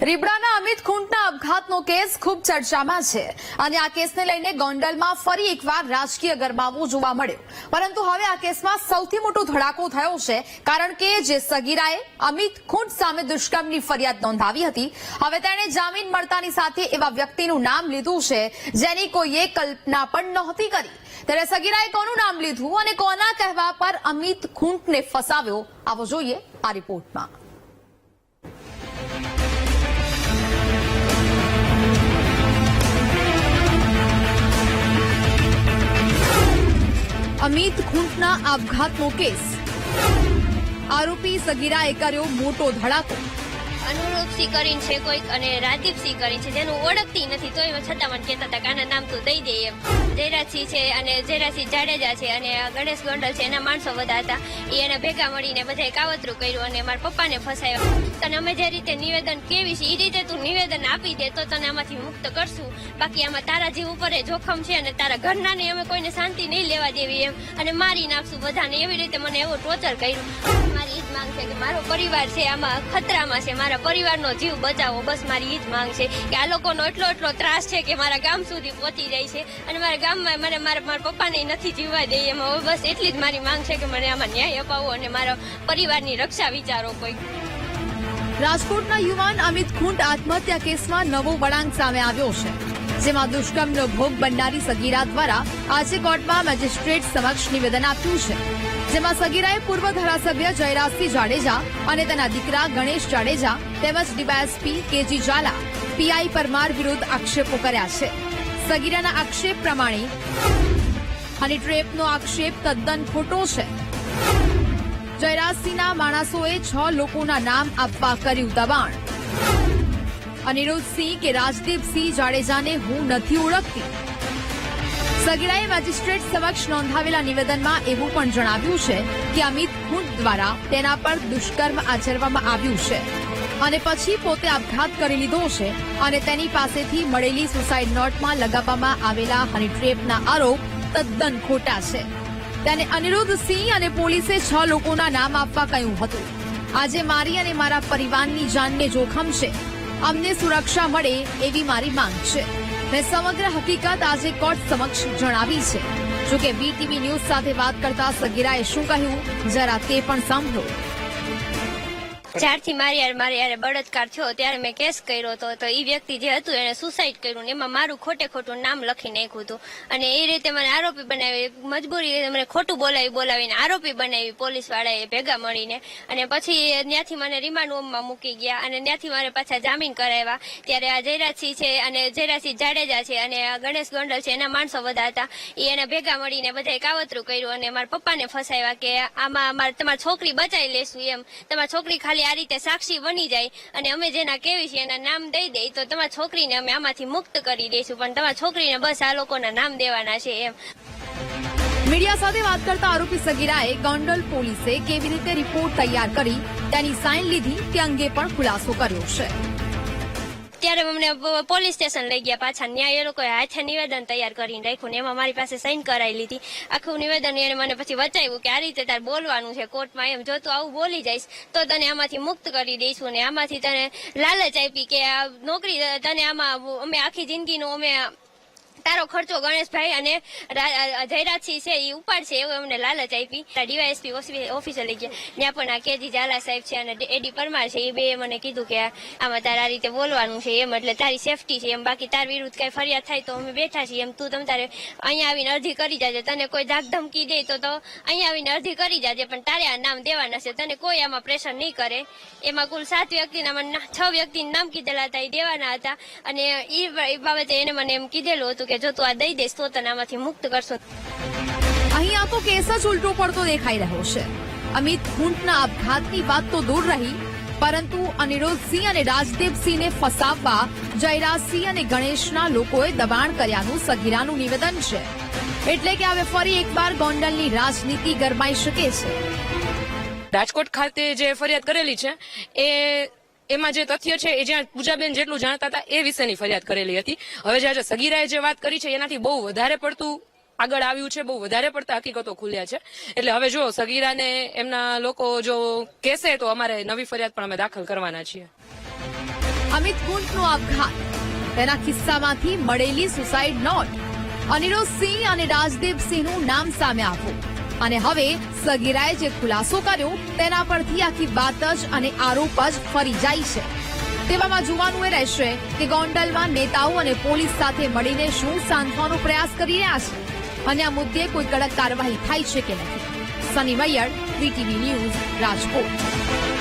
રીબડાના Amit ખૂંટના અપઘાતનો case ખૂબ ચર્ચામાં છે. અને આ કેસને લઈને ગોંડલમાં ફરી એકવાર રાજકીય ગરમાવો જોવા મળ્યો. પરંતુ હવે આ કેસમાં સૌથી મોટો ધડાકો થયો છે, કારણ કે જે સગીરાએ અમિત ખૂંટ સામે દુષ્કર્મની ફરિયાદ નોંધાવી હતી. હવે તેણે જામીન મળતાની સાથે એવા વ્યક્તિનું નામ લીધું છે, જેની કોઈએ કલ્પના પણ નહોતી કરી. ત્યારે સગીરાએ કોનું નામ લીધું અને કોના કહેવા પર અમિત ખૂંટને ફસાવ્યો, આવો જોઈએ આ રિપોર્ટમાં. અમિત ખૂંટના આપઘાતનો કેસ. આરોપી સગીરાએ કર્યો મોટો ધડાકો. અનુરૂપ સિંહ કરીને છે કોઈક અને રાજીવસિંહ કરીને છે, જેનું ઓળખતી નથી, તોય છતાં મને કહેતા હતા કે આના નામ તો દઈ દે એમ. જયરાજસિંહ છે અને જયરાજસિંહ જાડેજા છે અને ગણેશ ગોંડલ છે, એના માણસો બધા હતા. એ એને ભેગા મળીને બધાએ કાવતરું કર્યું અને મારા પપ્પાને ફસાયો. તને અમે જે રીતે નિવેદન કેવી છે એ રીતે તું નિવેદન આપી દે તો તને આમાંથી મુક્ત કરશું. બાકી આમાં તારા જીવ ઉપર જોખમ છે અને તારા ઘરનાને અમે કોઈને શાંતિ નહીં લેવા દેવી એમ. અને મારી નાખશું બધાને. એવી રીતે મને એવો ટોર્ચર કર્યું. મારી એ જ માંગ છે કે મારો પરિવાર છે, આમાં ખતરામાં છે, મારા પરિવારનો જીવ બચાવો, બસ મારી એ જ માંગ છે કે આ લોકોનો એટલો એટલો ત્રાસ છે કે મારા ગામ સુધી પહોંચી જાય છે અને મારા ગામમાં મને મારા મારા પપ્પાને નથી જીવવા દે એમાં. હવે બસ એટલી જ મારી માંગ છે કે મને આમાં ન્યાય અપાવો અને મારા પરિવારની રક્ષા વિચારો કોઈ. રાજકોટના યુવાન અમિત ખુંટ આત્મહત્યા કેસમાં નવો વળાંક સામે આવ્યો છે, જેમાં દુષ્કર્મનો ભોગ બનનારી સગીરા દ્વારા આજે કોર્ટમાં મેજિસ્ટ્રેટ સમક્ષ નિવેદન આપ્યું છે. જેમાં સગીરાએ પૂર્વ ધારાસભ્ય જયરાજસિંહ જાડેજા અને તેના દીકરા ગણેશ જાડેજા તેમજ DYSP KG Zala PI Parmar વિરુદ્ધ આક્ષેપો કર્યા છે. સગીરાના આક્ષેપ પ્રમાણે હની ટ્રેપનો આક્ષેપ તદ્દન ખોટો છે. જયરાજસિંહના માણસોએ છ લોકોના નામ આપવા કર્યું દબાણ. અનિરુદ્ધસિંહ કે રાજદીપસિંહ જાડેજાને હું નથી ઓળખતી. સગીરાએ મેજિસ્ટ્રેટ સમક્ષ નોંધાવેલા નિવેદનમાં એવું પણ જણાવ્યું છે કે અમિત ખૂંટ દ્વારા તેના પર દુષ્કર્મ આચરવામાં આવ્યું છે. અને પછી પોતે આપઘાત કરી લીધો છે અને તેની પાસેથી મળેલી સુસાઇડ નોટમાં લગાવવામાં આવેલા હની ટ્રેપના આરોપ તદ્દન ખોટા છે. તેને અનિરુદ્ધ સિંહ અને પોલીસે છ લોકોના નામ આપવા કહ્યું હતું. આજે મારી અને મારા પરિવારની જાનને જોખમ છે. અમને સુરક્ષા મળે એવી મારી માંગ છે. મેં સમગ્ર હકીકત આજે કોર્ટ સમક્ષ જણાવી છે. જોકે વીટીવી ન્યૂઝ સાથે વાત કરતા સગીરાએ શું કહ્યું? જરા તે પણ સાંભળો. જ્યારથી મારી યાર મારી યારે બળાત્કાર થયો, ત્યારે મેં કેસ કર્યો હતો. તો એ વ્યક્તિ જે હતું એને સુસાઇડ કર્યું ને એમાં મારું ખોટે ખોટું નામ લખી નાખ્યું હતું. અને એ રીતે મને આરોપી બનાવી, મજબૂરી મને ખોટું બોલાવી બોલાવીને આરોપી બનાવી, પોલીસ વાળાએ ભેગા મળીને. અને પછી ત્યાંથી મને રિમાન્ડ હોમમાં મૂકી ગયા અને ત્યાંથી મારે પાછા જામીન કરાવ્યા. ત્યારે આ જયરાજસિંહ છે અને જયરાજસિંહ જાડેજા છે અને ગણેશ ગોંડલ છે, એના માણસો બધા હતા. એ એને ભેગા મળીને બધાએ કાવતરું કર્યું અને મારા પપ્પાને ફસાવ્યા કે આમાં તમારી છોકરી બચાવી લેશું એમ. તમારી છોકરી ખાલી આ રીતે સાક્ષી બની જાય અને અમે જેના કેવી છે એના નામ દઈ દઈ તો તમારા છોકરીને અમે આમાંથી મુક્ત કરી દઈશું. પણ તમારા છોકરીને બસ આ લોકોના નામ દેવાના છે એમ. મીડિયા સાથે વાત કરતા આરોપી સગીરાએ ગોંડલ પોલીસે કેવી રીતે રિપોર્ટ તૈયાર કરી, તેની સાઇન લીધી, તે અંગે પણ ખુલાસો કર્યો છે. ત્યારે અમને પોલીસ સ્ટેશન લઈ ગયા પાછા ન્યાય એ લોકોએ હાથે નિવેદન તૈયાર કરીને રાખ્યું ને એમાં મારી પાસે સાઈન કરાવી લીધી. આખું નિવેદન એને મને પછી વચાવ્યું કે આ રીતે તારે બોલવાનું છે કોર્ટમાં એમ. જો તું આવું બોલી જઈશ, તો તને આમાંથી મુક્ત કરી દઈશું ને આમાંથી તને લાલચ આપી કે આ નોકરી તને આમાં અમે આખી જિંદગીનું અમે તારો ખર્ચો ગણેશભાઈ અને જયરાજસિંહ છે એ ઉપાડશે એવું અમને લાલચ આપી. ડીવાયએસપી ઓફિસે લઈ ગયા. ત્યાં પણ આ કેજી ઝાલા સાહેબ છે અને એડી પરમાર છે એ બે મને કીધું કે આમાં તારે આ રીતે બોલવાનું છે એમ, એટલે તારી સેફટી છે એમ. બાકી તાર વિરુદ્ધ કઈ ફરિયાદ થાય તો અમે બેઠા છીએ એમ. તું તમ તારે અહીંયા આવીને અરજી કરી જાજે. તને કોઈ ધાક ધમકી દે તો તો અહીંયા આવીને અરજી કરી જાજે, પણ તારે આ નામ દેવાના છે. તને કોઈ આમાં પ્રેશર નહીં કરે. એમાં કુલ સાત વ્યક્તિના મને છ વ્યક્તિના નામ કીધેલા હતા એ દેવાના હતા. અને એ બાબતે એને મને એમ કીધેલું હતું કે જો તું આ દઈ દઈશ તો તને આમાંથી મુક્ત કરશો. અહીં આ તો કેસ જ ઉલટો પડતો દેખાઈ રહ્યો છે. અમિત ખૂંટના આપઘાતની વાત તો દૂર રહી પરંતુ અનિરુદ્ધસિંહ અને રાજદીપસિંહને ફસાવવા જયરાજસિંહ અને ગણેશના લોકોએ દબાણ કર્યાનું સગીરાનું નિવેદન છે. એટલે કે હવે ફરી એકવાર ગોંડલની રાજનીતિ ગરમાઈ શકે છે. રાજકોટ ખાતે જે ફરિયાદ કરેલી છે એ એમાં જે તથ્ય છે, એ જ્યાં પૂજાબેન જેટલું જાણતા હતા, એ વિશેની ફરિયાદ કરેલી હતી. હવે જે આજે સગીરાએ જે વાત કરી છે, એનાથી બહુ વધારે પડતું આગળ આવ્યું છે, બહુ વધારે પડતા હકીકતો ખુલ્યા છે. એટલે હવે જો સગીરાને એમના લોકો જો કહેશે, તો અમારે નવી ફરિયાદ પણ અમે દાખલ કરવાના છીએ. અમિત કુંટનો આપઘાત. તેના કિસ્સામાંથી મળેલી સુસાઇડ નોટ. અનિરોધ સિંહ અને રાજદીપસિંહનું નામ સામે આવ્યું. અને હવે સગીરાએ જે ખુલાસો કર્યો, તેના પરથી આખી વાત જ અને આરોપ જ ફરી જાય છે. તેવામાં જોવાનું એ રહેશે કે ગોંડલમાં નેતાઓ અને પોલીસ સાથે મળીને શું સાંધવાનો પ્રયાસ કરી રહ્યા છે અને આ મુદ્દે કોઈ કડક કાર્યવાહી થાય છે કે નથી. Sunny Vaiyar VTV news, Rajkot.